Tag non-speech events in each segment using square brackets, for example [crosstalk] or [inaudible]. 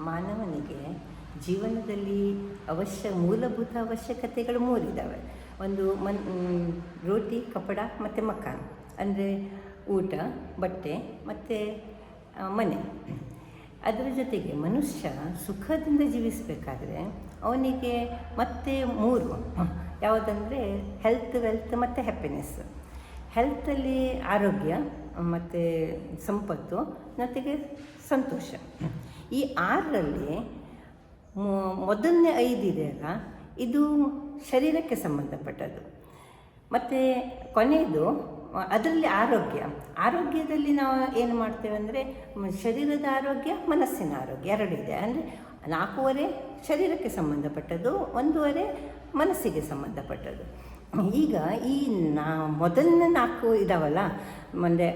ಮಾನವನಿಗೆ ಜೀವನದಲ್ಲಿ ಅವಶ್ಯ ಮೂಲಭೂತ ಅವಶ್ಯಕತೆಗಳು ಮೂರಿದ್ದಾವೆ ಒಂದು ಮನ್ ರೋಟಿ, ಕಪಡ ಮತ್ತು ಮಕಾನ್. ಅಂದರೆ ಊಟ, ಬಟ್ಟೆ ಮತ್ತು ಮನೆ. ಅದರ ಜೊತೆಗೆ ಮನುಷ್ಯ ಸುಖದಿಂದ ಜೀವಿಸಬೇಕಾದ್ರೆ ಅವನಿಗೆ ಮತ್ತೆ ಮೂರು. ಯಾವುದಂದರೆ ಹೆಲ್ತ್ ವೆಲ್ತ್ ಮತ್ತು ಹ್ಯಾಪಿನೆಸ್ ಹೆಲ್ತಲ್ಲಿ ಆರೋಗ್ಯ, ಮತ್ತು ಸಂಪತ್ತು, ಜೊತೆಗೆ ಸಂತೋಷ. ಈ ಆರರಲ್ಲಿ ಮೊದಲನೇ ಐದು ಇದೆಯಲ್ಲ ಇದು ಶರೀರಕ್ಕೆ ಸಂಬಂಧಪಟ್ಟದ್ದು. ಮತ್ತು ಕೊನೆಯದು, ಅದರಲ್ಲಿ ಆರೋಗ್ಯ. ಆರೋಗ್ಯದಲ್ಲಿ ನಾವು ಏನು ಮಾಡ್ತೇವೆ ಅಂದರೆ ಶರೀರದ ಆರೋಗ್ಯ, ಮನಸ್ಸಿನ ಆರೋಗ್ಯ ಎರಡಿದೆ ಅಂದರೆ ನಾಲ್ಕೂವರೆ ಶರೀರಕ್ಕೆ ಸಂಬಂಧಪಟ್ಟದ್ದು, ಒಂದೂವರೆ ಮನಸ್ಸಿಗೆ ಸಂಬಂಧಪಟ್ಟದ್ದು. ಈಗ ಈ ನಾ, ಮೊದಲನೇ ನಾಲ್ಕು ಇದಾವಲ್ಲ? ಮುಂದೆ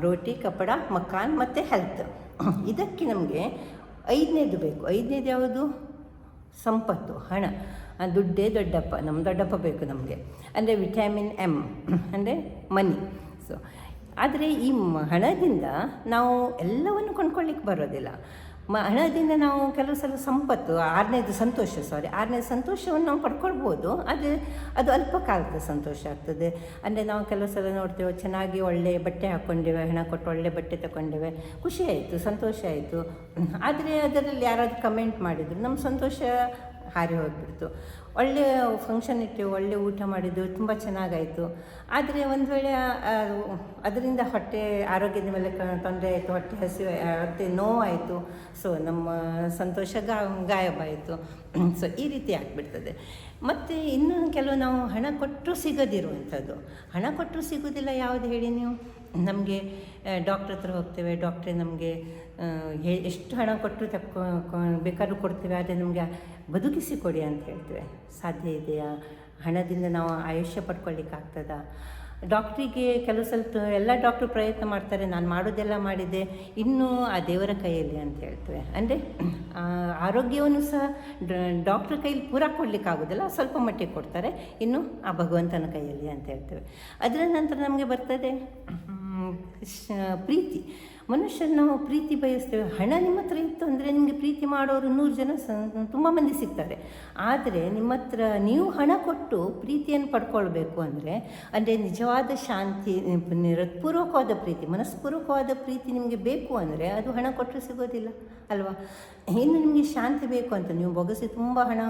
ರೋಟಿ, ಕಪಡ, ಮಕಾನ್ ಮತ್ತು ಹೆಲ್ತ್ [coughs] ಇದಕ್ಕೆ ನಮಗೆ ಐದನೇದು ಬೇಕು. ಐದನೇದು ಯಾವುದು? ಸಂಪತ್ತು, ಹಣ. ದುಡ್ಡೇ ದೊಡ್ಡಪ್ಪ, ನಮ್ಮ ದೊಡ್ಡಪ್ಪ ಬೇಕು ನಮಗೆ. ಅಂದರೆ ವಿಟ್ಯಾಮಿನ್ ಎಂ [coughs] ಅಂದರೆ ಮನಿ. ಸೊ ಆದರೆ ಈ ಹಣದಿಂದ ನಾವು ಎಲ್ಲವನ್ನು ಕೊಂಡ್ಕೊಳ್ಳಿಕ್ಕೆ ಬರೋದಿಲ್ಲ. ಮ ಹಣದಿಂದ ನಾವು ಕೆಲವು ಸಲ ಸಂಪತ್ತು, ಆರನೇದು ಸಂತೋಷ ಸಾರಿ ಆರನೇದು ಸಂತೋಷವನ್ನು ನಾವು ಪಡ್ಕೊಳ್ಬೋದು. ಆದರೆ ಅದು ಅಲ್ಪ ಕಾಲದ ಸಂತೋಷ ಆಗ್ತದೆ. ಅಂದರೆ ನಾವು ಕೆಲವು ಸಲ ನೋಡ್ತೇವೆ, ಚೆನ್ನಾಗಿ ಒಳ್ಳೆ ಬಟ್ಟೆ ಹಾಕ್ಕೊಂಡಿವೆ, ಹಣ ಕೊಟ್ಟು ಒಳ್ಳೆ ಬಟ್ಟೆ ತಗೊಂಡಿವೆ ಖುಷಿ ಆಯಿತು, ಸಂತೋಷ ಆಯಿತು. ಆದರೆ ಅದರಲ್ಲಿ ಯಾರಾದರೂ ಕಮೆಂಟ್ ಮಾಡಿದರು ನಮ್ಮ ಸಂತೋಷ ಹಾರಿ ಹೋಗ್ಬಿಡ್ತು. ಒಳ್ಳೆ ಫಂಕ್ಷನ್ ಇಟ್ಟು, ಒಳ್ಳೆ ಊಟ ಮಾಡಿದ್ದು ತುಂಬ ಚೆನ್ನಾಗಾಯಿತು. ಆದರೆ ಒಂದು ವೇಳೆ ಅದರಿಂದ ಹೊಟ್ಟೆ ಆರೋಗ್ಯದ ಮೇಲೆ ತೊಂದರೆ ಆಯಿತು, ಹೊಟ್ಟೆ ಹಸಿವು ಹೊಟ್ಟೆ ನೋವಾಯಿತು. ಸೊ ನಮ್ಮ ಸಂತೋಷ ಗಾ ಗಾಯಬಾಯಿತು ಸೊ ಈ ರೀತಿ ಆಗಿಬಿಡ್ತದೆ. ಮತ್ತು ಇನ್ನೂ ಕೆಲವು ನಾವು ಹಣ ಕೊಟ್ಟರು ಸಿಗದಿರುವಂಥದ್ದು. ಹಣ ಕೊಟ್ಟರು ಸಿಗೋದಿಲ್ಲ ಯಾವುದು ಹೇಳಿ ನೀವು? ನಮಗೆ ಡಾಕ್ಟ್ರ್ ಹತ್ರ ಹೋಗ್ತೇವೆ ಡಾಕ್ಟ್ರೇ ನಮಗೆ ಎಷ್ಟು ಹಣ ಕೊಟ್ಟರು ತಕ್ಕೊ, ಕೊ- ಬೇಕಾದ್ರೂ ಕೊಡ್ತೇವೆ, ಆದರೆ ನಮಗೆ ಬದುಕಿಸಿ ಕೊಡಿ ಅಂತ ಹೇಳ್ತೇವೆ. ಸಾಧ್ಯ ಇದೆಯಾ? ಹಣದಿಂದ ನಾವು ಆಯುಷ್ಯ ಪಡ್ಕೊಳ್ಳಿಕ್ಕಾಗ್ತದಾ ಡಾಕ್ಟ್ರಿಗೆ ಕೆಲವು ಸ್ವಲ್ಪ ಎಲ್ಲ ಡಾಕ್ಟ್ರು ಪ್ರಯತ್ನ ಮಾಡ್ತಾರೆ, ನಾನು ಮಾಡೋದೆಲ್ಲ ಮಾಡಿದೆ, ಇನ್ನೂ ಆ ದೇವರ ಕೈಯಲ್ಲಿ ಅಂತ ಹೇಳ್ತೇವೆ. ಅಂದರೆ ಆರೋಗ್ಯವನ್ನು ಸಹ ಡಾಕ್ಟ್ರ್ ಕೈಯಲ್ಲಿ ಪೂರ ಕೊಡಲಿಕ್ಕಾಗೋದಿಲ್ಲ, ಸ್ವಲ್ಪ ಮಟ್ಟಿಗೆ ಕೊಡ್ತಾರೆ, ಇನ್ನು ಆ ಭಗವಂತನ ಕೈಯಲ್ಲಿ ಅಂತ ಹೇಳ್ತೇವೆ. ಅದರ ನಂತರ ನಮಗೆ ಬರ್ತದೆ ಪ್ರೀತಿ. ಮನುಷ್ಯನ ನಾವು ಪ್ರೀತಿ ಬಯಸ್ತೇವೆ. ಹಣ ನಿಮ್ಮ ಹತ್ರ ಇತ್ತು ಅಂದರೆ ನಿಮಗೆ ಪ್ರೀತಿ ಮಾಡೋರು ನೂರು ಜನ ತುಂಬ ಮಂದಿ ಸಿಗ್ತಾರೆ. ಆದರೆ ನಿಮ್ಮ ಹತ್ರ ನೀವು ಹಣ ಕೊಟ್ಟು ಪ್ರೀತಿಯನ್ನು ಪಡ್ಕೊಳ್ಬೇಕು ಅಂದರೆ ಅಂದರೆ ನಿಜವಾದ ಶಾಂತಿ ಹೃತ್ಪೂರ್ವಕವಾದ ಪ್ರೀತಿ, ಮನಸ್ಪೂರ್ವಕವಾದ ಪ್ರೀತಿ ನಿಮಗೆ ಬೇಕು ಅಂದರೆ ಅದು ಹಣ ಕೊಟ್ಟರೆ ಸಿಗೋದಿಲ್ಲ, ಅಲ್ವಾ? ಇನ್ನು ನಿಮಗೆ ಶಾಂತಿ ಬೇಕು ಅಂತ? ನೀವು ಬೊಗಸಿ ತುಂಬ ಹಣ,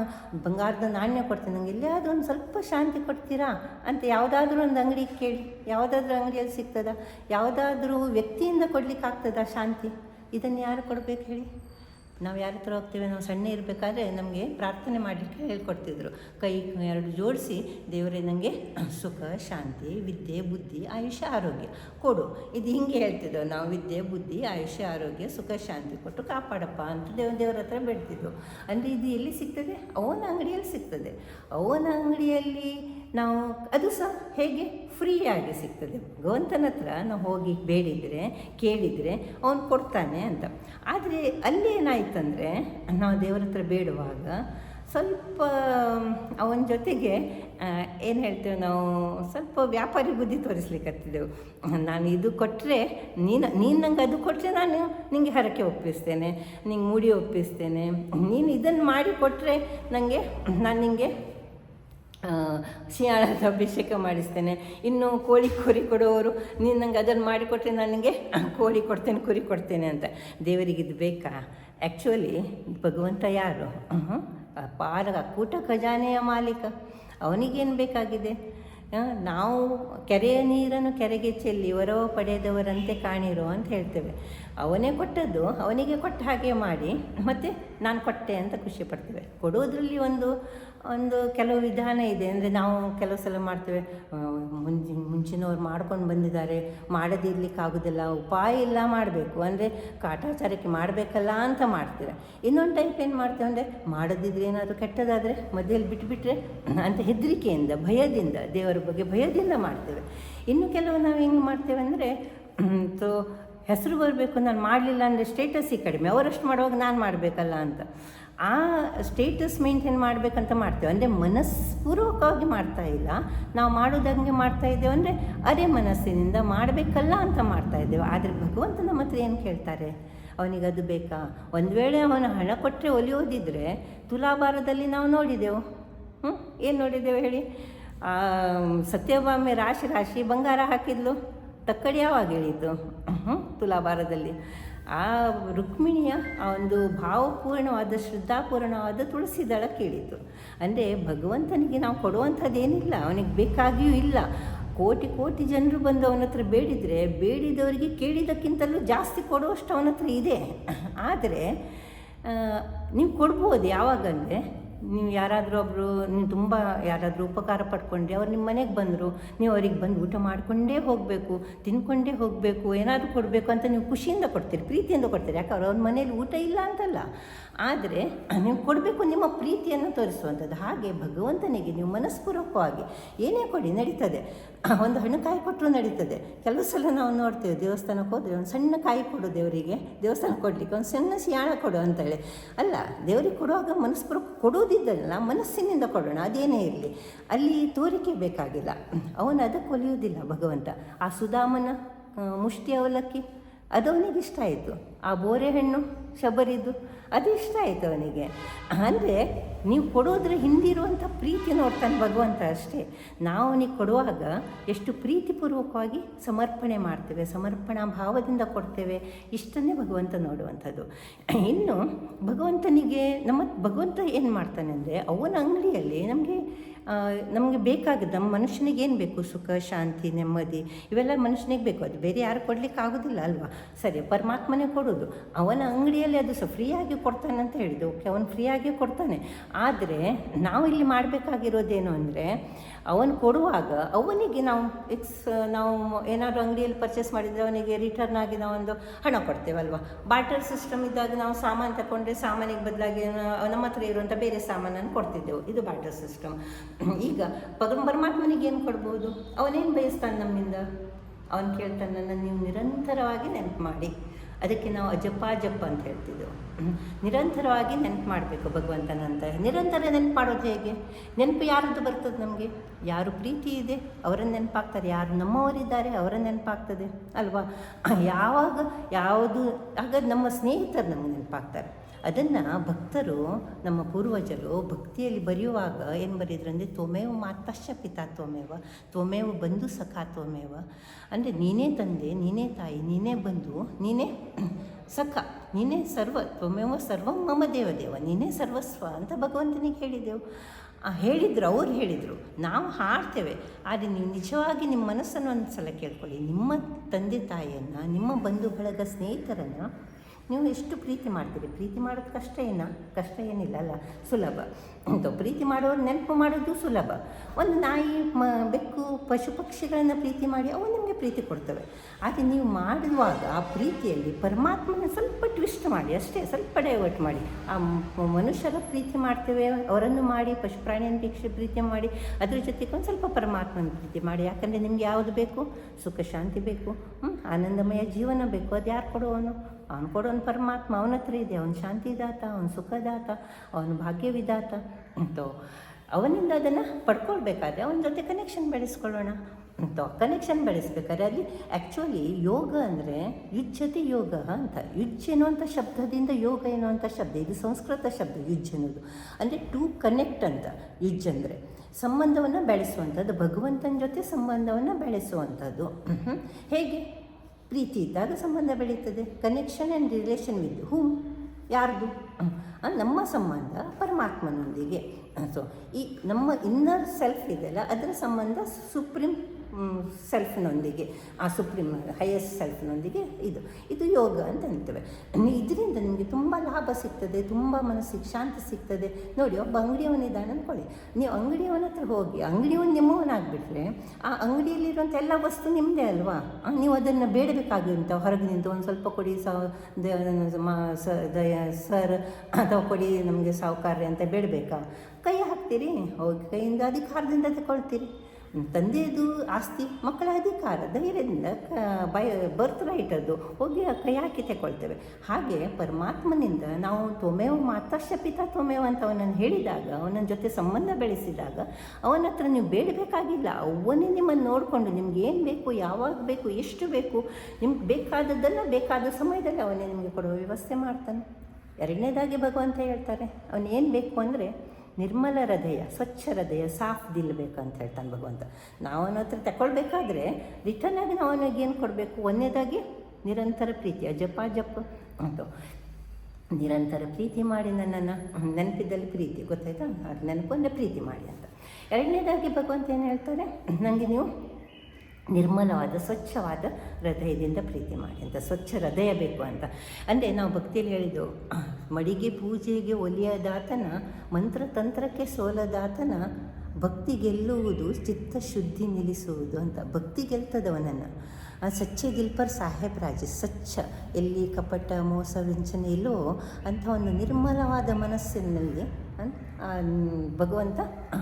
ಬಂಗಾರದ ನಾಣ್ಯ ಕೊಡ್ತೀನಿ ನಂಗೆ, ಎಲ್ಲಿಯಾದರೂ ಒಂದು ಸ್ವಲ್ಪ ಶಾಂತಿ ಕೊಡ್ತೀರಾ ಅಂತ ಯಾವುದಾದ್ರೂ ಒಂದು ಅಂಗಡಿಗೆ ಕೇಳಿ. ಯಾವುದಾದ್ರೂ ಅಂಗಡಿಯಲ್ಲಿ ಸಿಗ್ತದಾ? ಯಾವುದಾದ್ರೂ ವ್ಯಕ್ತಿಯಿಂದ ಕೊಡ್ಲಿಕ್ಕೆ ಆಗ್ತದಾ ಶಾಂತಿ? ಇದನ್ನು ಯಾರು ಕೊಡಬೇಕು ಹೇಳಿ? ನಾವು ಯಾರ ಹತ್ರ ಹೋಗ್ತೇವೆ, ನಾವು ಸಣ್ಣ ಇರಬೇಕಾದ್ರೆ ನಮಗೆ ಪ್ರಾರ್ಥನೆ ಮಾಡಲಿಕ್ಕೆ ಹೇಳ್ಕೊಡ್ತಿದ್ರು. ಕೈ ಎರಡು ಜೋಡಿಸಿ, ದೇವರೇ ನನಗೆ [clears throat] ಸುಖ, ಶಾಂತಿ, ವಿದ್ಯೆ, ಬುದ್ಧಿ, ಆಯುಷ್ಯ, ಆರೋಗ್ಯ ಕೊಡು. ಇದು ಹಿಂಗೆ ಹೇಳ್ತಿದ್ದೆವು ನಾವು ವಿದ್ಯೆ, ಬುದ್ಧಿ, ಆಯುಷ್ಯ, ಆರೋಗ್ಯ, ಸುಖ, ಶಾಂತಿ ಕೊಟ್ಟು ಕಾಪಾಡಪ್ಪ ಅಂತ ದೇವ, ದೇವರ ಹತ್ರ ಬೇಡ್ತಿದ್ವು ಅಂದರೆ ಇದು ಎಲ್ಲಿ ಸಿಗ್ತದೆ? ಅವನ ಅಂಗಡಿಯಲ್ಲಿ ಸಿಗ್ತದೆ. ಅವನ ಅಂಗಡಿಯಲ್ಲಿ ನಾವು, ಅದು ಸಹ ಹೇಗೆ? ಫ್ರೀಯಾಗಿ ಸಿಗ್ತದೆ. ಭಗವಂತನ ಹತ್ರ ನಾವು ಹೋಗಿ ಬೇಡಿದರೆ, ಕೇಳಿದರೆ ಅವನು ಕೊಡ್ತಾನೆ ಅಂತ. ಆದರೆ ಅಲ್ಲಿ ಏನಾಯ್ತಂದರೆ ನಾವು ದೇವರ ಹತ್ರ ಬೇಡುವಾಗ ಸ್ವಲ್ಪ, ಅವನ ಜೊತೆಗೆ ಏನು ಹೇಳ್ತೇವೆ ನಾವು, ಸ್ವಲ್ಪ ವ್ಯಾಪಾರಿ ಬುದ್ಧಿ ತೋರಿಸ್ಲಿಕ್ಕತ್ತಿದ್ದೆವು ನಾನು ಇದು ಕೊಟ್ಟರೆ ನೀನು ನೀನು ನಂಗೆ ಅದು ಕೊಟ್ಟರೆ ನಾನು ನಿಂಗೆ ಹರಕೆ ಒಪ್ಪಿಸ್ತೇನೆ, ನಿಂಗೆ ಮೂಡಿ ಒಪ್ಪಿಸ್ತೇನೆ. ನೀನು ಇದನ್ನು ಮಾಡಿ ಕೊಟ್ಟರೆ ನನಗೆ ನಾನು ನಿಮಗೆ ಶಿಯಾಳದ ಅಭಿಷೇಕ ಮಾಡಿಸ್ತೇನೆ. ಇನ್ನು ಕೋಳಿ ಕುರಿ ಕೊಡುವವರು, ನೀನು ನಂಗೆ ಅದನ್ನು ಮಾಡಿಕೊಟ್ರೆ ನನಗೆ ಕೋಳಿ ಕೊಡ್ತೇನೆ, ಕುರಿ ಕೊಡ್ತೇನೆ ಅಂತ. ದೇವರಿಗೆ ಇದು ಬೇಕಾ? ಆ್ಯಕ್ಚುಲಿ ಭಗವಂತ ಯಾರು? ಪಾರ ಕೂಟ ಖಜಾನೆಯ ಮಾಲೀಕ. ಅವನಿಗೇನು ಬೇಕಾಗಿದೆ? ನಾವು ಕೆರೆಯ ನೀರನ್ನು ಕೆರೆಗೆ ಚೆಲ್ಲಿ ವರವ ಪಡೆದವರಂತೆ ಕಾಣಿರೋ ಅಂತ ಹೇಳ್ತೇವೆ. ಅವನೇ ಕೊಟ್ಟದ್ದು, ಅವನಿಗೆ ಕೊಟ್ಟ ಹಾಗೆ ಮಾಡಿ, ಮತ್ತು ನಾನು ಕೊಟ್ಟೆ ಅಂತ ಖುಷಿ ಪಡ್ತೇವೆ. ಕೊಡೋದ್ರಲ್ಲಿ ಒಂದು ಒಂದು ಕೆಲವು ವಿಧಾನ ಇದೆ. ಅಂದರೆ ನಾವು ಕೆಲವು ಸಲ ಮಾಡ್ತೇವೆ. ಮುಂಚಿನ ಮುಂಚೆ ಮುಂಚಿನವ್ರು ಮಾಡ್ಕೊಂಡು ಬಂದಿದ್ದಾರೆ. ಮಾಡದಿರ್ಲಿಕ್ಕೆ ಆಗೋದಿಲ್ಲ. ಉಪಾಯ ಇಲ್ಲ ಮಾಡಬೇಕು. ಅಂದರೆ ಕಾಟಾಚಾರಕ್ಕೆ ಮಾಡಬೇಕಲ್ಲ ಅಂತ ಮಾಡ್ತೇವೆ. ಇನ್ನೊಂದು ಟೈಪ್ ಏನು ಮಾಡ್ತೇವೆ ಅಂದರೆ ಮಾಡದಿದ್ರೆ ಏನಾದರೂ ಕೆಟ್ಟದಾದರೆ ಮಧ್ಯದಲ್ಲಿ ಬಿಟ್ಟುಬಿಟ್ರೆ ಅಂತ ಹೆದರಿಕೆಯಿಂದ, ಭಯದಿಂದ, ದೇವರ ಬಗ್ಗೆ ಭಯದಿಂದ ಮಾಡ್ತೇವೆ. ಇನ್ನು ಕೆಲವು ನಾವು ಹೆಂಗೆ ಮಾಡ್ತೇವೆ ಅಂದರೆ ಸೊ ಹೆಸರು ಬರಬೇಕು, ನಾನು ಮಾಡಲಿಲ್ಲ ಅಂದರೆ ಸ್ಟೇಟಸ್ಸಿಗೆ ಕಡಿಮೆ. ಅವರಷ್ಟು ಮಾಡುವಾಗ ನಾನು ಮಾಡಬೇಕಲ್ಲ ಅಂತ. ಆ ಸ್ಟೇಟಸ್ ಮೇಂಟೈನ್ ಮಾಡಬೇಕಂತ ಮಾಡ್ತೇವೆ. ಅಂದರೆ ಮನಸ್ಪೂರ್ವಕವಾಗಿ ಮಾಡ್ತಾ ಇಲ್ಲ. ನಾವು ಮಾಡೋದಂಗೆ ಮಾಡ್ತಾ ಇದ್ದೇವೆ ಅಂದರೆ ಅದೇ ಮನಸ್ಸಿನಿಂದ ಮಾಡಬೇಕಲ್ಲ ಅಂತ ಮಾಡ್ತಾ ಇದ್ದೇವೆ. ಆದರೆ ಭಗವಂತ ನಮ್ಮ ಹತ್ರ ಏನು ಕೇಳ್ತಾರೆ? ಅವನಿಗೆ ಅದು ಬೇಕಾ? ಒಂದು ವೇಳೆ ಅವನು ಹಣ ಕೊಟ್ಟರೆ ಒಲಿಯೋದಿದ್ರೆ ತುಲಾಭಾರದಲ್ಲಿ ನಾವು ನೋಡಿದೆವು. ಹ್ಞೂ ಏನು ನೋಡಿದೆವು ಹೇಳಿ? ಸತ್ಯಭಾಮೆ ರಾಶಿ ರಾಶಿ ಬಂಗಾರ ಹಾಕಿದ್ಲು. ತಕ್ಕಡಿ ಯಾವಾಗ ಹೇಳಿದ್ದು? ಹ್ಞೂ ತುಲಾಭಾರದಲ್ಲಿ. ಆ ರುಕ್ಮಿಣಿಯ ಆ ಒಂದು ಭಾವಪೂರ್ಣವಾದ, ಶ್ರದ್ಧಾಪೂರ್ಣವಾದ ತುಳಸಿ ದಳ ಕೇಳಿತು ಅಂದರೆ ಭಗವಂತನಿಗೆ ನಾವು ಕೊಡುವಂಥದ್ದೇನಿಲ್ಲ, ಅವನಿಗೆ ಬೇಕಾಗಿಯೂ ಇಲ್ಲ. ಕೋಟಿ ಕೋಟಿ ಜನರು ಬಂದು ಅವನ ಹತ್ರ ಬೇಡಿದರೆ, ಬೇಡಿದವರಿಗೆ ಕೇಳಿದ್ದಕ್ಕಿಂತಲೂ ಜಾಸ್ತಿ ಕೊಡುವಷ್ಟು ಅವನ ಹತ್ರ ಇದೆ. ಆದರೆ ನೀವು ಕೊಡ್ಬೋದು ಯಾವಾಗಂದರೆ ನೀವು ಯಾರಾದರೂ ಒಬ್ಬರು ನೀವು ತುಂಬ ಯಾರಾದರೂ ಉಪಕಾರ ಪಡ್ಕೊಂಡ್ರೆ, ಅವ್ರು ನಿಮ್ಮ ಮನೆಗೆ ಬಂದರು, ನೀವು ಅವ್ರಿಗೆ ಬಂದು ಊಟ ಮಾಡಿಕೊಂಡೇ ಹೋಗಬೇಕು, ತಿನ್ಕೊಂಡೇ ಹೋಗಬೇಕು, ಏನಾದರೂ ಕೊಡಬೇಕು ಅಂತ ನೀವು ಖುಷಿಯಿಂದ ಕೊಡ್ತೀರಿ, ಪ್ರೀತಿಯಿಂದ ಕೊಡ್ತೀರಿ. ಯಾಕಂದ್ರೆ ಅವ್ರ ಮನೇಲಿ ಊಟ ಇಲ್ಲ ಅಂತಲ್ಲ. ಆದರೆ ನೀವು ಕೊಡಬೇಕು ನಿಮ್ಮ ಪ್ರೀತಿಯನ್ನು ತೋರಿಸುವಂಥದ್ದು. ಹಾಗೆ ಭಗವಂತನಿಗೆ ನೀವು ಮನಸ್ಪೂರ್ವಕವಾಗಿ ಏನೇ ಕೊಡಿ ನಡೀತದೆ. ಒಂದು ಹಣ್ಣು ಕಾಯಿ ಕೊಟ್ಟರು ನಡೀತದೆ. ಕೆಲವು ಸಲ ನಾವು ನೋಡ್ತೇವೆ, ದೇವಸ್ಥಾನಕ್ಕೆ ಹೋದರೆ ಒಂದು ಸಣ್ಣ ಕಾಯಿ ಕೊಡು ದೇವರಿಗೆ, ದೇವಸ್ಥಾನ ಕೊಡಲಿಕ್ಕೆ ಒಂದು ಸಣ್ಣ ಸಿಯಾಣ ಕೊಡು ಅಂತೇಳಿ. ಅಲ್ಲ, ದೇವರಿಗೆ ಕೊಡುವಾಗ ಮನಸ್ಪೂರ್ವಕ ಕೊಡುವುದಿದ್ದಲ್ಲ, ಮನಸ್ಸಿನಿಂದ ಕೊಡೋಣ, ಅದೇನೇ ಇರಲಿ. ಅಲ್ಲಿ ತೋರಿಕೆ ಬೇಕಾಗಿಲ್ಲ. ಅವನು ಅದಕ್ಕೆ ಒಲಿಯುವುದಿಲ್ಲ ಭಗವಂತ. ಆ ಸುಧಾಮನ ಮುಷ್ಟಿ ಅವಲಕ್ಕಿ ಅದು ಅವನಿಗೆ ಇಷ್ಟ ಆಯಿತು. ಆ ಬೋರೆ ಹಣ್ಣು ಶಬರಿದ್ದು ಅದು ಇಷ್ಟ ಆಯಿತು ಅವನಿಗೆ. ಅಂದರೆ ನೀವು ಕೊಡೋದ್ರ ಹಿಂದಿರುವಂಥ ಪ್ರೀತಿ ನೋಡ್ತಾನೆ ಭಗವಂತ ಅಷ್ಟೇ. ನಾವು ಅವನಿಗೆ ಕೊಡುವಾಗ ಎಷ್ಟು ಪ್ರೀತಿಪೂರ್ವಕವಾಗಿ ಸಮರ್ಪಣೆ ಮಾಡ್ತೇವೆ, ಸಮರ್ಪಣಾ ಭಾವದಿಂದ ಕೊಡ್ತೇವೆ, ಇಷ್ಟನ್ನೇ ಭಗವಂತ ನೋಡುವಂಥದ್ದು. ಇನ್ನು ಭಗವಂತನಿಗೆ ನಮ್ಮ, ಭಗವಂತ ಏನು ಮಾಡ್ತಾನೆ ಅಂದರೆ ಅವನ ಅಂಗಡಿಯಲ್ಲಿ ನಮಗೆ ನಮಗೆ ಬೇಕಾಗುತ್ತೆ ನಮ್ಮ ಮನುಷ್ಯನಿಗೆ ಏನು ಬೇಕು? ಸುಖ, ಶಾಂತಿ, ನೆಮ್ಮದಿ, ಇವೆಲ್ಲ ಮನುಷ್ಯನಿಗೆ ಬೇಕು. ಅದು ಬೇರೆ ಯಾರು ಕೊಡಲಿಕ್ಕೆ ಆಗೋದಿಲ್ಲ ಅಲ್ವಾ? ಸರಿ, ಪರಮಾತ್ಮನೇ ಕೊಡೋದು. ಅವನ ಅಂಗಡಿಯಲ್ಲಿ ಅದು ಸಹ ಫ್ರೀಯಾಗಿ ಕೊಡ್ತಾನೆ ಅಂತ ಹೇಳಿದ್ದು ಓಕೆ ಅವನು ಫ್ರೀಯಾಗಿ ಕೊಡ್ತಾನೆ. ಆದರೆ ನಾವು ಇಲ್ಲಿ ಮಾಡಬೇಕಾಗಿರೋದೇನು ಅಂದರೆ, ಅವನು ಕೊಡುವಾಗ ಅವನಿಗೆ ನಾವು ಎಕ್ಸ್ ನಾವು ಏನಾದರೂ ಅಂಗಡಿಯಲ್ಲಿ ಪರ್ಚೇಸ್ ಮಾಡಿದರೆ ಅವನಿಗೆ ರಿಟರ್ನ್ ಆಗಿ ನಾವೊಂದು ಹಣ ಕೊಡ್ತೇವಲ್ವ? ಬಾಟರ್ ಸಿಸ್ಟಮ್ ಇದ್ದಾಗ ನಾವು ಸಾಮಾನು ತಗೊಂಡ್ರೆ ಸಾಮಾನಿಗೆ ಬದಲಾಗಿ ನಮ್ಮ ಹತ್ರ ಇರುವಂಥ ಬೇರೆ ಸಾಮಾನನ್ನು ಕೊಡ್ತಿದ್ದೆವು. ಇದು ಬಾಟರ್ ಸಿಸ್ಟಮ್ [clears throat] ಈಗ ಪರ ಪರಮಾತ್ಮನಿಗೆ ಏನು ಕೊಡ್ಬೋದು? ಅವನೇನು ಬಯಸ್ತಾನೆ ನಮ್ಮಿಂದ? ಅವನು ಕೇಳ್ತಾನೆ, ನನ್ನ ನೀವು ನಿರಂತರವಾಗಿ ನೆನಪು ಮಾಡಿ. ಅದಕ್ಕೆ ನಾವು ಅಜಪ್ಪ ಅಜಪ್ಪ ಅಂತ ಹೇಳ್ತಿದ್ದೆವು. [clears throat] ನಿರಂತರವಾಗಿ ನೆನಪು ಮಾಡಬೇಕು ಭಗವಂತನಂತ ನಿರಂತರ ನೆನಪು ಮಾಡೋದು ಹೇಗೆ? ನೆನಪು ಯಾರದ್ದು ಬರ್ತದೆ ನಮಗೆ? ಯಾರು ಪ್ರೀತಿ ಇದೆ, ಅವರನ್ನು ನೆನಪಾಗ್ತಾರೆ ಯಾರು ನಮ್ಮವರಿದ್ದಾರೆ ಅವರ ನೆನಪಾಗ್ತದೆ, ಅಲ್ವಾ? [clears throat] ಯಾವಾಗ ಯಾವುದು, ಆಗ ನಮ್ಮ ಸ್ನೇಹಿತರು ನಮ್ಗೆ ನೆನಪಾಗ್ತಾರೆ. ಅದನ್ನು ಭಕ್ತರು, ನಮ್ಮ ಪೂರ್ವಜರು ಭಕ್ತಿಯಲ್ಲಿ ಬರೆಯುವಾಗ ಏನು ಬರೀದ್ರಂದರೆ ತ್ವಮೇವ ಮಾತಶ್ಚ ಪಿತಾ ತ್ವಮೇವ ತ್ವಮೇವ ಬಂಧು ಸಖಾ ತ್ವಮೇವ. ಅಂದರೆ ನೀನೇ ತಂದೆ, ನೀನೇ ತಾಯಿ, ನೀನೇ ಬಂಧು, ನೀನೇ ಸಖ, ನೀನೇ ಸರ್ವ, ತ್ವಮೇವ ಸರ್ವ ಮಮ ದೇವದೇವ ನೀನೇ ಸರ್ವಸ್ವ ಅಂತ ಭಗವಂತನಿಗೆ ಹೇಳಿದೆವು. ಹೇಳಿದ್ರು, ಅವ್ರು ಹೇಳಿದರು, ನಾವು ಹಾಡ್ತೇವೆ, ಆದರೆ ನೀವು ನಿಜವಾಗಿ ನಿಮ್ಮ ಮನಸ್ಸನ್ನು ಒಂದು ಸಲ ಕೇಳ್ಕೊಳ್ಳಿ. ನಿಮ್ಮ ತಂದೆ ತಾಯಿಯನ್ನು, ನಿಮ್ಮ ಬಂಧು ಬಳಗ ಸ್ನೇಹಿತರನ್ನು ನೀವು ಎಷ್ಟು ಪ್ರೀತಿ ಮಾಡ್ತೀರಿ? ಪ್ರೀತಿ ಮಾಡೋದು ಕಷ್ಟ ಏನ? ಕಷ್ಟ ಏನಿಲ್ಲ ಅಲ್ಲ? ಸುಲಭ. ಅಂತ ಪ್ರೀತಿ ಮಾಡೋರು ನೆನಪು ಮಾಡೋದು ಸುಲಭ. ಒಂದು ನಾಯಿ, ಮ, ಬೆಕ್ಕು, ಪಶು ಪಕ್ಷಿಗಳನ್ನು ಪ್ರೀತಿ ಮಾಡಿ ಅವು ನಿಮಗೆ ಪ್ರೀತಿ ಕೊಡ್ತವೆ. ಆದರೆ ನೀವು ಮಾಡುವಾಗ ಆ ಪ್ರೀತಿಯಲ್ಲಿ ಪರಮಾತ್ಮನ ಸ್ವಲ್ಪ ಟ್ವಿಸ್ಟ್ ಮಾಡಿ, ಅಷ್ಟೇ ಸ್ವಲ್ಪ ಡೈವರ್ಟ್ ಮಾಡಿ. ಆ ಮನುಷ್ಯರ ಪ್ರೀತಿ ಮಾಡ್ತೇವೆ, ಅವರನ್ನು ಮಾಡಿ, ಪಶು ಪ್ರಾಣಿಯನ್ನು ಪೀಕ್ಷೆ ಪ್ರೀತಿ ಮಾಡಿ, ಅದ್ರ ಜೊತೆಗೆ ಒಂದು ಸ್ವಲ್ಪ ಪರಮಾತ್ಮನ ಪ್ರೀತಿ ಮಾಡಿ. ಯಾಕಂದರೆ ನಿಮ್ಗೆ ಯಾವುದು ಬೇಕು? ಸುಖ, ಶಾಂತಿ ಬೇಕು? ಆನಂದಮಯ ಜೀವನ ಬೇಕು. ಅದು ಯಾರು ಕೊಡುವವನು? ಅವನು ಕೊಡೋನು ಪರಮಾತ್ಮ, ಅವನ ಹತ್ರ ಇದೆ, ಅವನು ಶಾಂತಿದಾತ, ಅವನು ಸುಖದಾತ, ಅವನು ಭಾಗ್ಯವಿದಾತ. ಅಂತ ಅವನಿಂದ ಅದನ್ನು ಪಡ್ಕೊಳ್ಬೇಕಾದ್ರೆ ಅವನ ಜೊತೆ ಕನೆಕ್ಷನ್ ಬೆಳೆಸ್ಕೊಳ್ಳೋಣ. ಅಂತ ಕನೆಕ್ಷನ್ ಬೆಳೆಸ್ಬೇಕಾದ್ರೆ ಅಲ್ಲಿ ಆ್ಯಕ್ಚುಲಿ ಯೋಗ ಅಂದರೆ ಯುಜ್ಜತೆ ಯೋಗ ಅಂತ. ಯುಜ್ ಎನ್ನುವಂಥ ಶಬ್ದದಿಂದ ಯೋಗ ಎನ್ನುವಂಥ ಶಬ್ದ, ಇದು ಸಂಸ್ಕೃತ ಶಬ್ದ ಯುಜ್ ಅನ್ನೋದು ಅಂದರೆ ಟು ಕನೆಕ್ಟ್ ಅಂತ. ಯುಜ್ ಅಂದರೆ ಸಂಬಂಧವನ್ನು ಬೆಳೆಸುವಂಥದ್ದು, ಭಗವಂತನ ಜೊತೆ ಸಂಬಂಧವನ್ನು ಬೆಳೆಸುವಂಥದ್ದು. ಹೇಗೆ? ಪ್ರೀತಿ ಇದ್ದಾಗ ಸಂಬಂಧ ಬೆಳೀತದೆ connection and relation with whom. ಯಾರ್ದು. ನಮ್ಮ ಸಂಬಂಧ ಪರಮಾತ್ಮನೊಂದಿಗೆ. ಸೊ ಈ ನಮ್ಮ ಇನ್ನರ್ ಸೆಲ್ಫ್ ಇದೆಯಲ್ಲ, ಅದರ ಸಂಬಂಧ ಸುಪ್ರೀಂ ಸೆಲ್ಫ್ನೊಂದಿಗೆ ಆ ಸುಪ್ರೀಂ ಹೈಯೆಸ್ಟ್ ಸೆಲ್ಫ್ನೊಂದಿಗೆ ಇದು. ಇದು ಯೋಗ ಅಂತ ಅಂತೇವೆ. ಇದರಿಂದ ನಿಮಗೆ ತುಂಬ ಲಾಭ ಸಿಗ್ತದೆ, ತುಂಬ ಮನಸ್ಸಿಗೆ ಶಾಂತಿ ಸಿಗ್ತದೆ. ನೋಡಿ, ಒಬ್ಬ ಅಂಗಡಿಯವನಿದ್ದಾನೆ ಅಂದ್ಕೊಳ್ಳಿ. ನೀವು ಅಂಗಡಿಯವನ ಹತ್ರ ಹೋಗಿ, ಅಂಗಡಿಯವನು ನಿಮ್ಮವನಾಗ್ಬಿಟ್ರೆ, ಆ ಅಂಗಡಿಯಲ್ಲಿರುವಂಥ ಎಲ್ಲ ವಸ್ತು ನಿಮ್ಮದೇ ಅಲ್ವಾ? ನೀವು ಅದನ್ನು ಬೇಡಬೇಕಾಗಿರುವಂಥ ಹೊರಗಿನಿಂದ ಒಂದು ಸ್ವಲ್ಪ ಕೊಡಿ ಸರ್, ಅಥವಾ ಕೊಡಿ, ನಮಗೆ ಸಾವುಕಾರ್ಯ ಅಂತ ಬೇಡಬೇಕಾ? ಕೈ ಹಾಕ್ತೀರಿ. ಹೋಗಿ ಕೈಯಿಂದ ಅಧಿಕಾರದಿಂದ ತಗೊಳ್ತೀರಿ ತಂದೆಯದು ಆಸ್ತಿ, ಮಕ್ಕಳ ಅಧಿಕಾರ, ಧೈರ್ಯದಿಂದ ಬಯ ಬರ್ತ್ ರೈಟ್ ಅದು ಹೋಗಿ ಕೈ ಹಾಕಿ ತಗೊಳ್ತೇವೆ ಹಾಗೆ ಪರಮಾತ್ಮನಿಂದ ನಾವು ತ್ವಮೇವ ಮಾತಾ ಶಪಿತಾ ತ್ವಮೇವ ಅಂತ ಅವನನ್ನು ಹೇಳಿದಾಗ, ಅವನ ಜೊತೆ ಸಂಬಂಧ ಬೆಳೆಸಿದಾಗ, ಅವನ ಹತ್ರ ನೀವು ಬೇಡಬೇಕಾಗಿಲ್ಲ. ಅವನೇ ನಿಮ್ಮನ್ನು ನೋಡಿಕೊಂಡು ನಿಮ್ಗೆ ಏನು ಬೇಕು, ಯಾವಾಗ ಬೇಕು, ಎಷ್ಟು ಬೇಕು ನಿಮ್ಗೆ ಬೇಕಾದದ್ದನ್ನು ಬೇಕಾದ ಸಮಯದಲ್ಲಿ ಅವನೇ ನಿಮಗೆ ಕೊಡುವ ವ್ಯವಸ್ಥೆ ಮಾಡ್ತಾನೆ. ಎರಡನೇದಾಗಿ ಭಗವಂತ ಹೇಳ್ತಾರೆ, ಅವನೇನು ಬೇಕು ಅಂದರೆ ನಿರ್ಮಲ ಹೃದಯ ಸ್ವಚ್ಛ ಹೃದಯ ಸಾಫ್ ದಿಲ್ ಬೇಕು ಅಂತ ಹೇಳ್ತಾನೆ ಭಗವಂತ. ನಾವು ಅವನ ಹತ್ರ ತಗೊಳ್ಬೇಕಾದ್ರೆ ರಿಟರ್ನ್ ಆಗಿ ನಾವು ಅವನಿಗೆ ಏನು ಕೊಡಬೇಕು? ಒಂದನೇದಾಗಿ ನಿರಂತರ ಪ್ರೀತಿಯ, ಜಪ ಜಪ ಅಂತ. ನಿರಂತರ ಪ್ರೀತಿ ಮಾಡಿ ನನ್ನನ್ನು, ನೆನಪಿದ್ದಲ್ಲಿ ಪ್ರೀತಿ, ಗೊತ್ತಾಯ್ತಾ? ಅದು ನೆನಪಂದರೆ ಪ್ರೀತಿ ಮಾಡಿ ಅಂತ. ಎರಡನೇದಾಗಿ ಭಗವಂತ ಏನು ಹೇಳ್ತಾರೆ ನನಗೆ ನೀವು ನಿರ್ಮಲವಾದ, ಸ್ವಚ್ಛವಾದ ಹೃದಯದಿಂದ ಪ್ರೀತಿ ಮಾಡಿ ಅಂತ, ಸ್ವಚ್ಛ ಹೃದಯ ಬೇಕು ಅಂತ. ಅಂದರೆ ನಾವು ಭಕ್ತಿಯಲ್ಲಿ ಹೇಳಿದ್ದು, ಮಡಿಗೆ ಪೂಜೆಗೆ ಒಲಿಯದಾತನ ಮಂತ್ರತಂತ್ರಕ್ಕೆ ಸೋಲದಾತನ ಭಕ್ತಿ ಗೆಲ್ಲುವುದು, ಚಿತ್ತ ಶುದ್ಧಿ ನಿಲ್ಲಿಸುವುದು ಅಂತ. ಭಕ್ತಿ ಗೆಲ್ತದವನನ್ನು. ಸಚ್ಚೆ ದಿಲ್ಪರ್ ಸಾಹೇಬ್ ರಾಜ ಸ್ವಚ್ಛ ಎಲ್ಲಿ ಕಪಟ, ಮೋಸ, ವಂಚನೆ ಇಲ್ಲೋ ಅಂಥ ಒಂದು ನಿರ್ಮಲವಾದ ಮನಸ್ಸಿನಲ್ಲಿ ಭಗವಂತ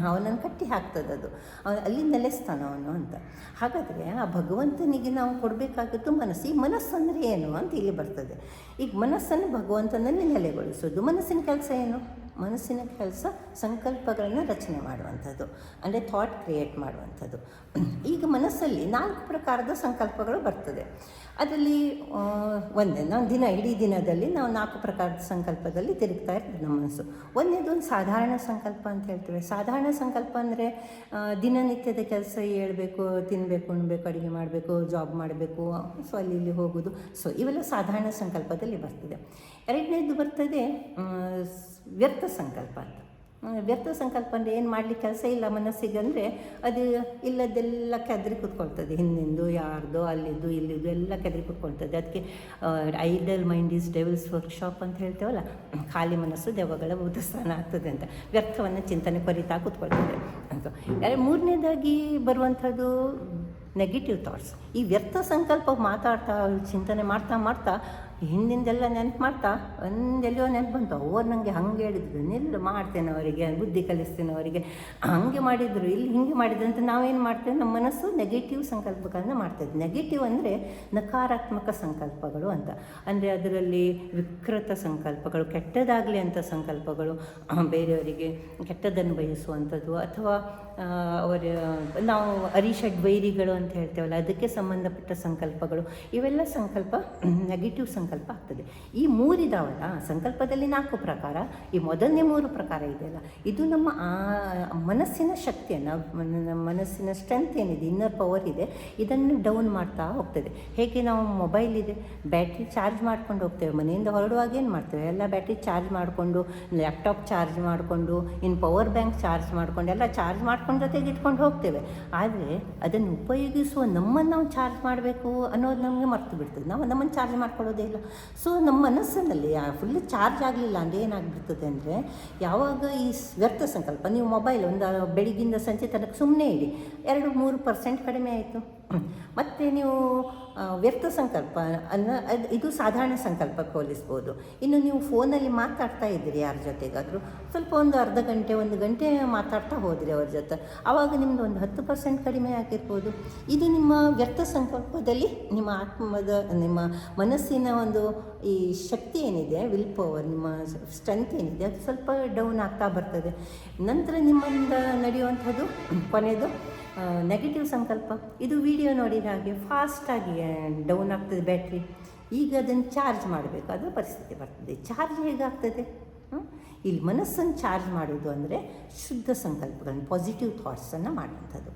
ಅವನನ್ನು ಕಟ್ಟಿ ಹಾಕ್ತದದು ಅವನು ಅಲ್ಲಿ ನೆಲೆಸ್ತಾನ ಅವನು ಅಂತ. ಹಾಗಾದರೆ ಆ ಭಗವಂತನಿಗೆ ನಾವು ಕೊಡಬೇಕಾಗಿದ್ದು ಮನಸ್ಸು. ಈ ಮನಸ್ಸು ಅಂದರೆ ಏನು ಅಂತ ಇಲ್ಲಿ ಬರ್ತದೆ. ಈಗ ಮನಸ್ಸನ್ನು ಭಗವಂತನಲ್ಲಿ ನೆಲೆಗೊಳಿಸೋದು. ಮನಸ್ಸಿನ ಕೆಲಸ ಏನು? ಮನಸ್ಸಿನ ಕೆಲಸ ಸಂಕಲ್ಪಗಳನ್ನು ರಚನೆ ಮಾಡುವಂಥದ್ದು, ಅಂದರೆ ಥಾಟ್ ಕ್ರಿಯೇಟ್ ಮಾಡುವಂಥದ್ದು. ಈಗ ಮನಸ್ಸಲ್ಲಿ ನಾಲ್ಕು ಪ್ರಕಾರದ ಸಂಕಲ್ಪಗಳು ಬರ್ತದೆ. ಅದರಲ್ಲಿ ಒಂದೇ ನಾವು ದಿನ, ಇಡೀ ದಿನದಲ್ಲಿ ನಾವು ನಾಲ್ಕು ಪ್ರಕಾರದ ಸಂಕಲ್ಪದಲ್ಲಿ ತಿರುಗ್ತಾ ಇರ್ತದೆ ನಮ್ಮ ಮನಸ್ಸು. ಒಂದೇದು ಒಂದು ಸಾಧಾರಣ ಸಂಕಲ್ಪ ಅಂತ ಹೇಳ್ತೇವೆ. ಸಾಧಾರಣ ಸಂಕಲ್ಪ ಅಂದರೆ ದಿನನಿತ್ಯದ ಕೆಲಸ ಹೇಳ್ಬೇಕು ತಿನ್ನಬೇಕು ಉಣ್ಬೇಕು, ಅಡುಗೆ ಮಾಡಬೇಕು ಜಾಬ್ ಮಾಡಬೇಕು, ಸೊ ಅಲ್ಲಿ ಇಲ್ಲಿ ಹೋಗೋದು. ಸೊ ಇವೆಲ್ಲ ಸಾಧಾರಣ ಸಂಕಲ್ಪದಲ್ಲಿ ಬರ್ತದೆ. ಎರಡನೇದು ಬರ್ತದೆ ವ್ಯರ್ಥ ಸಂಕಲ್ಪ ಅಂತ. ವ್ಯರ್ಥ ಸಂಕಲ್ಪ ಅಂದರೆ ಏನು ಮಾಡಲಿಕ್ಕೆ ಕೆಲಸ ಇಲ್ಲ ಮನಸ್ಸಿಗೆ ಅಂದರೆ ಅದು ಇಲ್ಲದೆಲ್ಲ ಕೆದರಿ ಕೂತ್ಕೊಳ್ತದೆ. ಹಿಂದಿಂದು, ಯಾರ್ದು, ಅಲ್ಲಿದ್ದು, ಇಲ್ಲಿದ್ದು ಎಲ್ಲ ಕೆದರಿ ಕೂತ್ಕೊಳ್ತದೆ. ಅದಕ್ಕೆ idle mind is devil's workshop ಅಂತ ಹೇಳ್ತೇವಲ್ಲ, ಖಾಲಿ ಮನಸ್ಸು ದೆವ್ವಗಳ ಭೂತಸ್ಥಾನ ಆಗ್ತದೆ ಅಂತ. ವ್ಯರ್ಥವನ್ನು ಚಿಂತನೆ ಕೊರಿತಾ ಕೂತ್ಕೊಳ್ತದೆ ಅಂತ. ಯಾರು ಮೂರನೇದಾಗಿ ಬರುವಂಥದ್ದು ನೆಗೆಟಿವ್ ಥಾಟ್ಸ್ ಈ ವ್ಯರ್ಥ ಸಂಕಲ್ಪ ಮಾತಾಡ್ತಾ, ಚಿಂತನೆ ಮಾಡ್ತಾ ಮಾಡ್ತಾ ಹಿಂದಿಂದೆಲ್ಲ ನೆನಪು ಮಾಡ್ತಾ? ಒಂದೆಲ್ಲೋ ನೆನಪು ಬಂತು. ಅವ್ರು ನನಗೆ ಹಂಗೆ ಹೇಳಿದ್ರು. ನಿಲ್ಲು, ಮಾಡ್ತೇನೆ ಅವರಿಗೆ, ಬುದ್ಧಿ ಕಲಿಸ್ತೇನೆ ಅವರಿಗೆ. ಹಂಗೆ ಮಾಡಿದರು. ಇಲ್ಲಿ ಹಿಂಗೆ ಮಾಡಿದ್ರು ಅಂತ ನಾವೇನು ಮಾಡ್ತೇವೆ? ನಮ್ಮ ಮನಸ್ಸು ನೆಗೆಟಿವ್ ಸಂಕಲ್ಪಗಳನ್ನು ಮಾಡ್ತದೆ. ನೆಗೆಟಿವ್ ಅಂದರೆ ನಕಾರಾತ್ಮಕ ಸಂಕಲ್ಪಗಳು ಅಂತ. ಅಂದರೆ ಅದರಲ್ಲಿ ವಿಕೃತ ಸಂಕಲ್ಪಗಳು, ಕೆಟ್ಟದಾಗಲಿ ಅಂತ ಸಂಕಲ್ಪಗಳು. ಬೇರೆಯವರಿಗೆ ಕೆಟ್ಟದನ್ನು ಬಯಸುವಂಥದ್ದು ಅಥವಾ ಅವರ, ನಾವು ಅರಿಷಡ್ ವೈರಿಗಳು ಅಂತ ಹೇಳ್ತೇವಲ್ಲ, ಅದಕ್ಕೆ ಸಂಬಂಧಪಟ್ಟ ಸಂಕಲ್ಪಗಳು, ಇವೆಲ್ಲ ಸಂಕಲ್ಪ [clears throat] ನೆಗೆಟಿವ್ ಸಂಕಲ್ಪ ಆಗ್ತದೆ. ಈ ಮೂರಿದಾವಲ್ಲ ಸಂಕಲ್ಪದಲ್ಲಿ ನಾಲ್ಕು ಪ್ರಕಾರ, ಈ ಮೊದಲನೇ ಮೂರು ಪ್ರಕಾರ ಇದೆಯಲ್ಲ, ಇದು ನಮ್ಮ ಆ, ಮನಸ್ಸಿನ ಶಕ್ತಿಯನ್ನು ನಮ್ಮ ಮನಸ್ಸಿನ ಸ್ಟ್ರೆಂತ್ ಏನಿದೆ ಇನ್ನರ್ ಪವರ್ ಇದೆ, ಇದನ್ನು ಡೌನ್ ಮಾಡ್ತಾ ಹೋಗ್ತದೆ. ಹೇಗೆ ನಾವು ಮೊಬೈಲ್ ಇದೆ ಬ್ಯಾಟ್ರಿ ಚಾರ್ಜ್ ಮಾಡ್ಕೊಂಡು ಹೋಗ್ತೇವೆ, ಮನೆಯಿಂದ ಹೊರಡುವಾಗ ಏನು ಮಾಡ್ತೇವೆ? ಎಲ್ಲ ಬ್ಯಾಟ್ರಿ ಚಾರ್ಜ್ ಮಾಡಿಕೊಂಡು ಲ್ಯಾಪ್ಟಾಪ್ ಚಾರ್ಜ್ ಮಾಡಿಕೊಂಡು ಇನ್ನು ಪವರ್ ಬ್ಯಾಂಕ್ ಚಾರ್ಜ್ ಮಾಡಿಕೊಂಡು, ಎಲ್ಲ ಚಾರ್ಜ್ ಮಾಡ್ಕೊಂಡು ಜೊತೆಗೆ ಇಟ್ಕೊಂಡು ಹೋಗ್ತೇವೆ. ಆದರೆ ಅದನ್ನು ಉಪಯೋಗಿಸುವ ನಮ್ಮನ್ನು ನಾವು ಚಾರ್ಜ್ ಮಾಡಬೇಕು ಅನ್ನೋದು ನಮಗೆ ಮರ್ತು ಬಿಡ್ತದೆ. ನಾವು ನಮ್ಮನ್ನು ಚಾರ್ಜ್ ಮಾಡ್ಕೊಳ್ಳೋದೇ ಇಲ್ಲ. ಸೊ ನಮ್ಮ ಮನಸ್ಸಿನಲ್ಲಿ ಫುಲ್ ಚಾರ್ಜ್ ಆಗಲಿಲ್ಲ ಅಂದರೆ ಏನಾಗ್ಬಿಡ್ತದೆ ಅಂದರೆ ಯಾವಾಗ ಈ ವ್ಯರ್ಥ ಸಂಕಲ್ಪ, ನೀವು ಮೊಬೈಲ್ ಒಂದು ಬೆಳಿಗ್ಗಿಂದ ಸಂಜೆ ತನಕ ಸುಮ್ಮನೆ ಇಡಿ ಎರಡು ಮೂರು ಪರ್ಸೆಂಟ್ ಕಡಿಮೆ ಆಯಿತು. ಮತ್ತು ನೀವು ವ್ಯರ್ಥ ಸಂಕಲ್ಪ, ಅನ್ನ, ಅದು ಇದು ಸಾಧಾರಣ ಸಂಕಲ್ಪಕ್ಕೆ ಹೋಲಿಸ್ಬೋದು. ಇನ್ನು ನೀವು ಫೋನಲ್ಲಿ ಮಾತಾಡ್ತಾ ಇದ್ದೀರಿ ಯಾರ ಜೊತೆಗಾದರೂ, ಸ್ವಲ್ಪ ಒಂದು ಅರ್ಧ ಗಂಟೆ, ಒಂದು ಗಂಟೆ ಮಾತಾಡ್ತಾ ಹೋದ್ರಿ ಅವ್ರ ಜೊತೆ ಆವಾಗ ನಿಮ್ಮದು ಒಂದು ಹತ್ತು ಪರ್ಸೆಂಟ್ ಕಡಿಮೆ ಆಗಿರ್ಬೋದು. ಇದು ನಿಮ್ಮ ವ್ಯರ್ಥ ಸಂಕಲ್ಪದಲ್ಲಿ ನಿಮ್ಮ ಆತ್ಮದ, ನಿಮ್ಮ ಮನಸ್ಸಿನ ಒಂದು ಈ ಶಕ್ತಿ ಏನಿದೆ ವಿಲ್ ಪವರ್ ನಿಮ್ಮ ಸ್ಟ್ರೆಂತ್ ಏನಿದೆ, ಅದು ಸ್ವಲ್ಪ ಡೌನ್ ಆಗ್ತಾ ಬರ್ತದೆ. ನಂತರ ನಿಮ್ಮಿಂದ ನಡೆಯುವಂಥದ್ದು ಕೊನೆಯದು ನೆಗೆಟಿವ್ ಸಂಕಲ್ಪ. ಇದು ವಿಡಿಯೋ ನೋಡಿದ ಹಾಗೆ ಫಾಸ್ಟಾಗಿ ಡೌನ್ ಆಗ್ತದೆ ಬ್ಯಾಟ್ರಿ ಈಗ ಅದನ್ನು ಚಾರ್ಜ್ ಮಾಡಬೇಕು. ಅದು ಪರಿಸ್ಥಿತಿ ಬರ್ತದೆ. ಚಾರ್ಜ್ ಹೇಗಾಗ್ತದೆ? ಇಲ್ಲಿ ಮನಸ್ಸನ್ನು ಚಾರ್ಜ್ ಮಾಡೋದು ಅಂದರೆ ಶುದ್ಧ ಸಂಕಲ್ಪಗಳನ್ನು ಪಾಸಿಟಿವ್ ಥಾಟ್ಸನ್ನು ಮಾಡುವಂಥದ್ದು.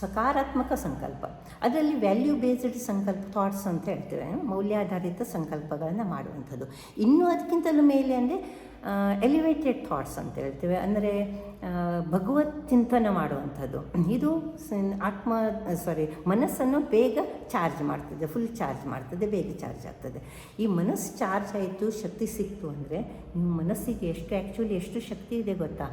ಸಕಾರಾತ್ಮಕ ಸಂಕಲ್ಪ. ಅದರಲ್ಲಿ ವ್ಯಾಲ್ಯೂ ಬೇಸ್ಡ್ ಸಂಕಲ್ಪ ಥಾಟ್ಸ್ ಅಂತ ಹೇಳ್ತೇವೆ. ಮೌಲ್ಯಾಧಾರಿತ ಸಂಕಲ್ಪಗಳನ್ನು ಮಾಡುವಂಥದ್ದು. ಇನ್ನೂ ಅದಕ್ಕಿಂತಲೂ ಮೇಲೆ ಅಂದರೆ ಎಲಿವೇಟೆಡ್ ಥಾಟ್ಸ್ ಅಂತ ಹೇಳ್ತೇವೆ ಅಂದರೆ ಭಗವತ್ ಚಿಂತನೆ ಮಾಡುವಂಥದ್ದು. ಇದು ಆತ್ಮ ಸಾರಿ ಮನಸ್ಸನ್ನು ಬೇಗ ಚಾರ್ಜ್ ಮಾಡ್ತದೆ ಫುಲ್ ಚಾರ್ಜ್ ಮಾಡ್ತದೆ, ಬೇಗ ಚಾರ್ಜ್ ಆಗ್ತದೆ. ಈ ಮನಸ್ಸು ಚಾರ್ಜ್ ಆಯಿತು, ಶಕ್ತಿ ಸಿಕ್ತು ಅಂದರೆ ನಿಮ್ಮ ಮನಸ್ಸಿಗೆ ಎಷ್ಟು ಆ್ಯಕ್ಚುಲಿ ಎಷ್ಟು ಶಕ್ತಿ ಇದೆ ಗೊತ್ತಾ?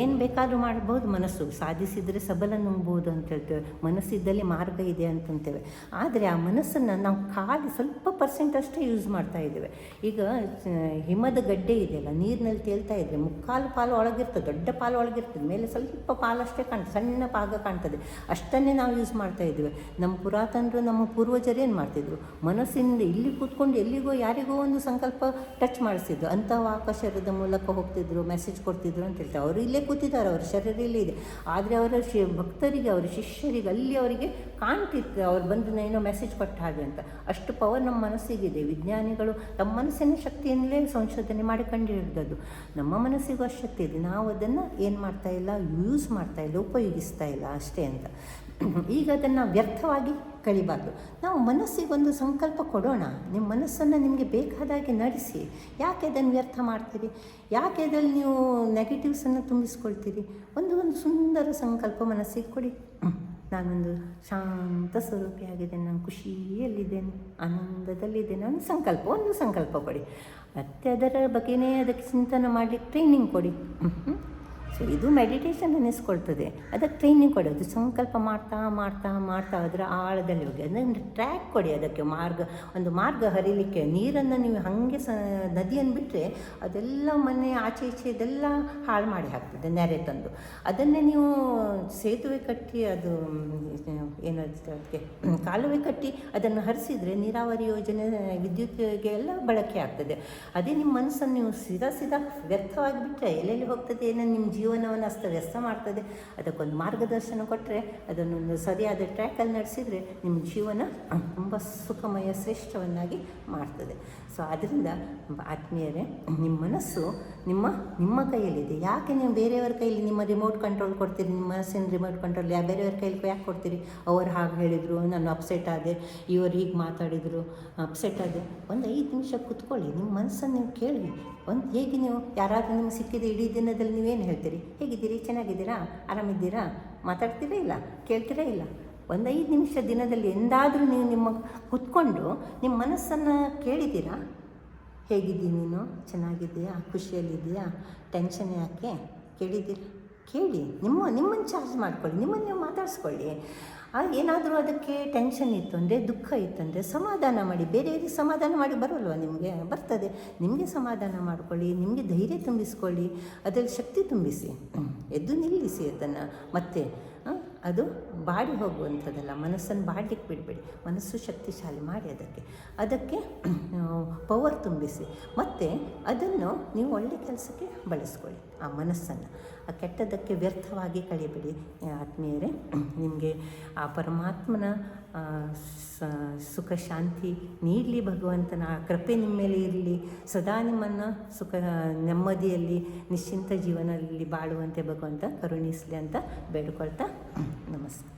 ಏನು ಬೇಕಾದರೂ ಮಾಡ್ಬೋದು, ಮನಸ್ಸು ಸಾಧಿಸಿದರೆ ಸಬಲ ನುಂಗ್ಬೋದು ಅಂತ ಹೇಳ್ತೇವೆ ಮನಸ್ಸಿದ್ದಲ್ಲಿ ಮಾರ್ಗ ಇದೆ ಅಂತಂತೇವೆ. ಆದರೆ ಆ ಮನಸ್ಸನ್ನು ನಾವು ಖಾಲಿ ಸ್ವಲ್ಪ ಪರ್ಸೆಂಟ್ ಅಷ್ಟೇ ಯೂಸ್ ಮಾಡ್ತಾ ಇದ್ದೇವೆ. ಈಗ ಹಿಮದ ಗಡ್ಡೆ ಇದೆಯಲ್ಲ, ನೀರು ನೀರಿನಲ್ಲಿ ತೇಲ್ತಾ ಇದ್ದರೆ ಮುಕ್ಕಾಲು ಪಾಲು ಒಳಗಿರ್ತದೆ, ದೊಡ್ಡ ಪಾಲು ಒಳಗಿರ್ತದೆ, ಮೇಲೆ ಸ್ವಲ್ಪ ಪಾಲಷ್ಟೇ ಕಾಣ್ತದೆ, ಸಣ್ಣ ಪಾಗ ಕಾಣ್ತದೆ. ಅಷ್ಟನ್ನೇ ನಾವು ಯೂಸ್ ಮಾಡ್ತಾ ಇದ್ದೇವೆ. ನಮ್ಮ ಪುರಾತನರು, ನಮ್ಮ ಪೂರ್ವಜರು ಏನು ಮಾಡ್ತಿದ್ರು? ಮನಸ್ಸಿಂದ ಇಲ್ಲಿ ಕೂತ್ಕೊಂಡು ಎಲ್ಲಿಗೋ ಯಾರಿಗೋ ಒಂದು ಸಂಕಲ್ಪ ಟಚ್ ಮಾಡಿಸ್ತಿದ್ರು. ಅಂತ ಶರೀರದ ಮೂಲಕ ಹೋಗ್ತಿದ್ರು ಮೆಸೇಜ್ ಕೊಡ್ತಿದ್ರು ಅಂತ ಹೇಳ್ತಾರೆ. ಅವರು ಇಲ್ಲೇ ಕೂತಿದ್ದಾರೆ, ಅವ್ರ ಶರೀರ ಇಲ್ಲೇ ಇದೆ. ಆದರೆ ಅವರ ಶಿ, ಭಕ್ತರಿಗೆ, ಅವರ ಶಿಷ್ಯರಿಗೆ, ಅಲ್ಲಿ ಅವರಿಗೆ ಕಾಣ್ತಿತ್ತು, ಅವ್ರು ಬಂದು ಏನೋ ಮೆಸೇಜ್ ಕೊಟ್ಟ ಹಾಗೆ ಅಂತ. ಅಷ್ಟು ಪವರ್ ನಮ್ಮ ಮನಸ್ಸಿಗಿದೆ ವಿಜ್ಞಾನಿಗಳು ತಮ್ಮ ಮನಸ್ಸಿನ ಶಕ್ತಿಯಿಂದಲೇ ಸಂಶೋಧನೆ ಮಾಡಿ ಕಂಡುಹಿಡಿದದ್ದು ನಮ್ಮ ಮನಸ್ಸಿಗೂ ಆ ಶಕ್ತಿ ಇದೆ. ನಾವು ಅದನ್ನು ಏನು ಮಾಡ್ತಾ ಇಲ್ಲ ಯೂಸ್ ಮಾಡ್ತಾ ಇಲ್ಲ, ಉಪಯೋಗಿಸ್ತಾ ಇಲ್ಲ ಅಷ್ಟೇ ಅಂತ. ಈಗ ಅದನ್ನು ವ್ಯರ್ಥವಾಗಿ ಕಳಿಬಾರ್ದು. ನಾವು ಮನಸ್ಸಿಗೊಂದು ಸಂಕಲ್ಪ ಕೊಡೋಣ. ನಿಮ್ಮ ಮನಸ್ಸನ್ನು ನಿಮಗೆ ಬೇಕಾದಾಗೆ ನಡೆಸಿ. ಯಾಕೆ ಅದನ್ನು ವ್ಯರ್ಥ ಮಾಡ್ತೀರಿ? ಯಾಕೆ ಅದರಲ್ಲಿ ನೀವು ನೆಗೆಟಿವ್ಸನ್ನು ತುಂಬಿಸ್ಕೊಳ್ತೀರಿ? ಒಂದು ಒಂದು ಸುಂದರ ಸಂಕಲ್ಪ ಮನಸ್ಸಿಗೆ ಕೊಡಿ. ನಾನೊಂದು ಶಾಂತ ಸ್ವರೂಪಿಯಾಗಿದ್ದೇನೆ ನಾನು ಖುಷಿಯಲ್ಲಿದ್ದೇನೆ ಆನಂದದಲ್ಲಿದ್ದೇನೆ ನಾನು ಸಂಕಲ್ಪ, ಒಂದು ಸಂಕಲ್ಪ ಕೊಡಿ. ಮತ್ತೆ ಅದರ ಬಗ್ಗೆನೇ ಅದಕ್ಕೆ ಚಿಂತನೆ ಮಾಡಲಿಕ್ಕೆ ಟ್ರೈನಿಂಗ್ ಕೊಡಿ. ಸೊ ಇದು ಮೆಡಿಟೇಷನ್ ಅನ್ನಿಸ್ಕೊಳ್ತದೆ. ಅದಕ್ಕೆ ಟ್ರೈನಿಂಗ್ ಕೊಡೋದು. ಸಂಕಲ್ಪ ಮಾಡ್ತಾ ಮಾಡ್ತಾ ಮಾಡ್ತಾ ಅದರ ಆಳದಲ್ಲಿ ಹೋಗಿ. ಅದನ್ನು ಟ್ರ್ಯಾಕ್ ಕೊಡಿ ಅದಕ್ಕೆ ಮಾರ್ಗ. ಒಂದು ಮಾರ್ಗ ಹರಿಲಿಕ್ಕೆ ನೀರನ್ನು ನೀವು ಹಾಗೆ ಸ, ನದಿಯನ್ನು ಬಿಟ್ಟರೆ ಅದೆಲ್ಲ ಮನೆ ಆಚೆ ಈಚೆ ಇದೆಲ್ಲ ಹಾಳು ಮಾಡಿ ಹಾಕ್ತದೆ, ನೆರೆ ತಂದು. ಅದನ್ನೇ ನೀವು ಸೇತುವೆ ಕಟ್ಟಿ ಅದು, ಏನು ಅದಕ್ಕೆ? ಕಾಲುವೆ ಕಟ್ಟಿ ಅದನ್ನು ಹರಿಸಿದರೆ ನೀರಾವರಿ ಯೋಜನೆ, ವಿದ್ಯುತ್ಗೆ ಎಲ್ಲ ಬಳಕೆ ಆಗ್ತದೆ. ಅದೇ ನಿಮ್ಮ ಮನಸ್ಸನ್ನು ನೀವು ಸೀದಾ ಸೀದಾ ವ್ಯರ್ಥವಾಗಿ ಬಿಟ್ಟರೆ ಎಲ್ಲೆಲ್ಲಿ ಹೋಗ್ತದೆ ಏನೋ ನಿಮ್ಮ ಜೀವನವನ್ನು ಅಸ್ತವ್ಯಸ್ತ ಮಾಡ್ತದೆ. ಅದಕ್ಕೊಂದು ಮಾರ್ಗದರ್ಶನ ಕೊಟ್ಟರೆ ಅದನ್ನೊಂದು ಸರಿಯಾದ ಟ್ರ್ಯಾಕಲ್ಲಿ ನಡೆಸಿದರೆ ನಿಮ್ಮ ಜೀವನ ತುಂಬ ಸುಖಮಯ ಶ್ರೇಷ್ಠವನ್ನಾಗಿ ಮಾಡ್ತದೆ. ಸೊ ಅದರಿಂದ ಆತ್ಮೀಯರೇ, ನಿಮ್ಮ ಮನಸ್ಸು ನಿಮ್ಮ ನಿಮ್ಮ ಕೈಯಲ್ಲಿದೆ. ಯಾಕೆ ನೀವು ಬೇರೆಯವ್ರ ಕೈಯಲ್ಲಿ ನಿಮ್ಮ ರಿಮೋಟ್ ಕಂಟ್ರೋಲ್ ಕೊಡ್ತೀರಿ? ನಿಮ್ಮ ಮನಸ್ಸಿನ ರಿಮೋಟ್ ಕಂಟ್ರೋಲ್ ಯಾ ಬೇರೆಯವ್ರ ಕೈಯಲ್ಲಿ ಯಾಕೆ ಕೊಡ್ತೀರಿ? ಅವ್ರು ಹಾಗೆ ಹೇಳಿದರು, ನಾನು ಅಪ್ಸೆಟ್ ಆದೆ, ಇವರು ಹೀಗೆ ಮಾತಾಡಿದರು ಅಪ್ಸೆಟ್ ಆದೆ. ಒಂದು ಐದು ನಿಮಿಷ ಕೂತ್ಕೊಳ್ಳಿ. ನಿಮ್ಮ ಮನಸ್ಸನ್ನು ನೀವು ಕೇಳಿ. ಒಂದು ಹೇಗೆ ನೀವು ಯಾರಾದರೂ ನಿಮ್ಗೆ ಸಿಕ್ಕಿದ ಇಡೀ ದಿನದಲ್ಲಿ ನೀವೇನು ಹೇಳ್ತೀರಿ? ಹೇಗಿದ್ದೀರಿ? ಚೆನ್ನಾಗಿದ್ದೀರಾ? ಆರಾಮಿದ್ದೀರಾ? ಮಾತಾಡ್ತೀರಾ ಇಲ್ಲ? ಕೇಳ್ತೀರಾ ಇಲ್ಲ? ಒಂದು ಐದು ನಿಮಿಷ ದಿನದಲ್ಲಿ ಎಂದಾದರೂ ನೀವು ನಿಮ್ಮ ಕುತ್ಕೊಂಡು ನಿಮ್ಮ ಮನಸ್ಸನ್ನು ಕೇಳಿದ್ದೀರಾ? ಹೇಗಿದ್ದೀನಿ ನೀನು? ಚೆನ್ನಾಗಿದ್ದೀಯಾ? ಖುಷಿಯಲ್ಲಿದೆಯಾ ಟೆನ್ಷನ್ ಯಾಕೆ? ಕೇಳಿದ್ದೀರಾ? ಕೇಳಿ. ನಿಮ್ಮ ನಿಮ್ಮನ್ನು ಚಾರ್ಜ್ ಮಾಡ್ಕೊಳ್ಳಿ. ನಿಮ್ಮನ್ನು ನೀವು ಮಾತಾಡಿಸ್ಕೊಳ್ಳಿ. ಏನಾದರೂ ಅದಕ್ಕೆ ಟೆನ್ಷನ್ ಇತ್ತು ಅಂದರೆ, ದುಃಖ ಇತ್ತಂದರೆ ಸಮಾಧಾನ ಮಾಡಿ ಬೇರೆಯವರಿಗೆ ಸಮಾಧಾನ ಮಾಡಿ ಬರೋಲ್ವ ನಿಮಗೆ? ಬರ್ತದೆ. ನಿಮಗೆ ಸಮಾಧಾನ ಮಾಡ್ಕೊಳ್ಳಿ, ನಿಮಗೆ ಧೈರ್ಯ ತುಂಬಿಸ್ಕೊಳ್ಳಿ, ಅದರಲ್ಲಿ ಶಕ್ತಿ ತುಂಬಿಸಿ, ಎದ್ದು ನಿಲ್ಲಿಸಿ ಅದನ್ನು. ಮತ್ತೆ ಅದು ಬಾಡಿ ಹೋಗುವಂಥದ್ದಲ್ಲ, ಮನಸ್ಸನ್ನು ಬಾಡ್ಲಿಕ್ಕೆ ಬಿಡಬೇಡಿ, ಮನಸ್ಸು ಶಕ್ತಿಶಾಲಿ ಮಾಡಿ ಅದಕ್ಕೆ. ಅದಕ್ಕೆ ಪವರ್ ತುಂಬಿಸಿ. ಮತ್ತು ಅದನ್ನು ನೀವು ಒಳ್ಳೆ ಕೆಲಸಕ್ಕೆ ಬಳಸ್ಕೊಳ್ಳಿ, ಆ ಮನಸ್ಸನ್ನು. ಆ ಕೆಟ್ಟದಕ್ಕೆ ವ್ಯರ್ಥವಾಗಿ ಕಳಿಬಿಡಿ, ಆತ್ಮೀಯರೇ. ನಿಮಗೆ ಆ ಪರಮಾತ್ಮನ ಸುಖ ಶಾಂತಿ ನೀಡಲಿ ಭಗವಂತನ. ಕೃಪೆ ನಿಮ್ಮ ಮೇಲೆ ಇರಲಿ. ಸದಾ ನಿಮ್ಮನ್ನು ಸುಖ ನೆಮ್ಮದಿಯಲ್ಲಿ ನಿಶ್ಚಿಂತ ಜೀವನದಲ್ಲಿ ಬಾಳುವಂತೆ ಭಗವಂತ ಕರುಣಿಸಲಿ ಅಂತ ಬೇಡ್ಕೊಳ್ತಾ ನಮಸ್ಕಾರ.